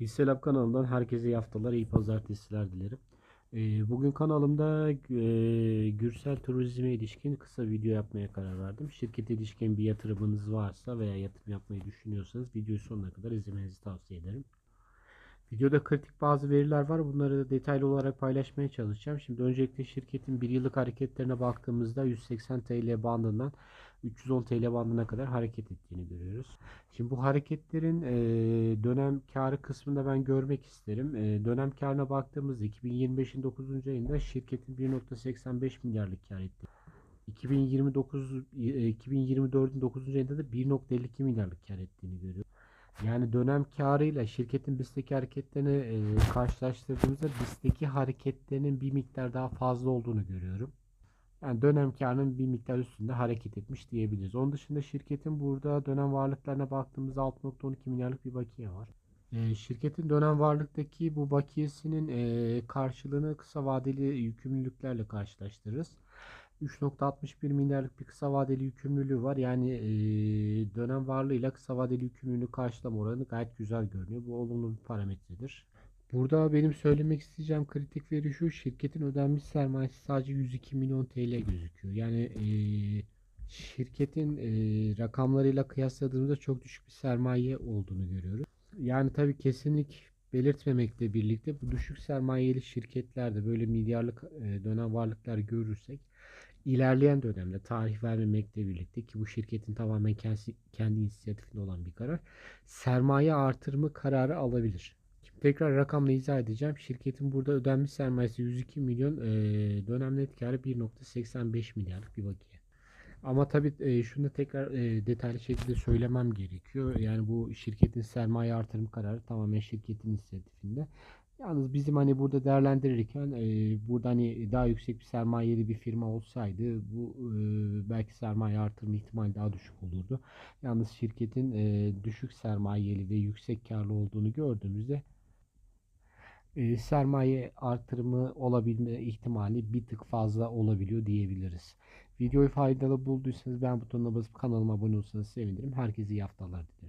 Hisselab kanalından herkese iyi haftalar, iyi pazartesiler dilerim. Ee, Bugün kanalımda e, Gürsel Turizm'e ilişkin kısa video yapmaya karar verdim. Şirkete ilişkin bir yatırımınız varsa veya yatırım yapmayı düşünüyorsanız videoyu sonuna kadar izlemenizi tavsiye ederim. Videoda kritik bazı veriler var. Bunları da detaylı olarak paylaşmaya çalışacağım. Şimdi öncelikle şirketin bir yıllık hareketlerine baktığımızda 180 TL bandından 310 TL bandına kadar hareket ettiğini görüyoruz. Şimdi bu hareketlerin e, dönem karı kısmında ben görmek isterim. E, dönem karına baktığımızda 2025'in 9. ayında şirketin 1.85 milyarlık kar etti. 2029 e, 2024'ün 9. ayında da 1.52 milyarlık kar ettiğini görüyoruz. Yani dönem karıyla şirketin BIST'teki hareketlerini e, karşılaştırdığımızda BIST'teki hareketlerinin bir miktar daha fazla olduğunu görüyorum. Yani dönem karının bir miktar üstünde hareket etmiş diyebiliriz. Onun dışında şirketin burada dönem varlıklarına baktığımızda 6.12 milyarlık bir bakiye var. E, şirketin dönem varlıktaki bu bakiyesinin e, karşılığını kısa vadeli yükümlülüklerle karşılaştırırız. 3.61 milyarlık bir kısa vadeli yükümlülüğü var. Yani e, dönem varlığıyla kısa vadeli yükümlülüğü karşılama oranı gayet güzel görünüyor. Bu olumlu bir parametredir. Burada benim söylemek isteyeceğim kritik veri şu. Şirketin ödenmiş sermayesi sadece 102 milyon TL gözüküyor. Yani e, şirketin e, rakamlarıyla kıyasladığımızda çok düşük bir sermaye olduğunu görüyoruz. Yani tabii kesinlik belirtmemekle birlikte bu düşük sermayeli şirketlerde böyle milyarlık e, dönem varlıklar görürsek ilerleyen dönemde tarih vermemekle birlikte ki bu şirketin tamamen kendi, kendi inisiyatifinde olan bir karar sermaye artırımı kararı alabilir. Tekrar rakamla izah edeceğim. Şirketin burada ödenmiş sermayesi 102 milyon, e, dönem net karı 1.85 milyarlık bir bakiye. Ama tabii e, şunu da tekrar e, detaylı şekilde söylemem gerekiyor. Yani bu şirketin sermaye artırım kararı tamamen şirketin inisiyatifinde. Yalnız bizim hani burada değerlendirirken e, burada hani daha yüksek bir sermayeli bir firma olsaydı bu e, belki sermaye artırma ihtimali daha düşük olurdu. Yalnız şirketin e, düşük sermayeli ve yüksek karlı olduğunu gördüğümüzde e, sermaye artırımı olabilme ihtimali bir tık fazla olabiliyor diyebiliriz. Videoyu faydalı bulduysanız beğen butonuna basıp kanalıma abone olursanız sevinirim. Herkese iyi haftalar dilerim.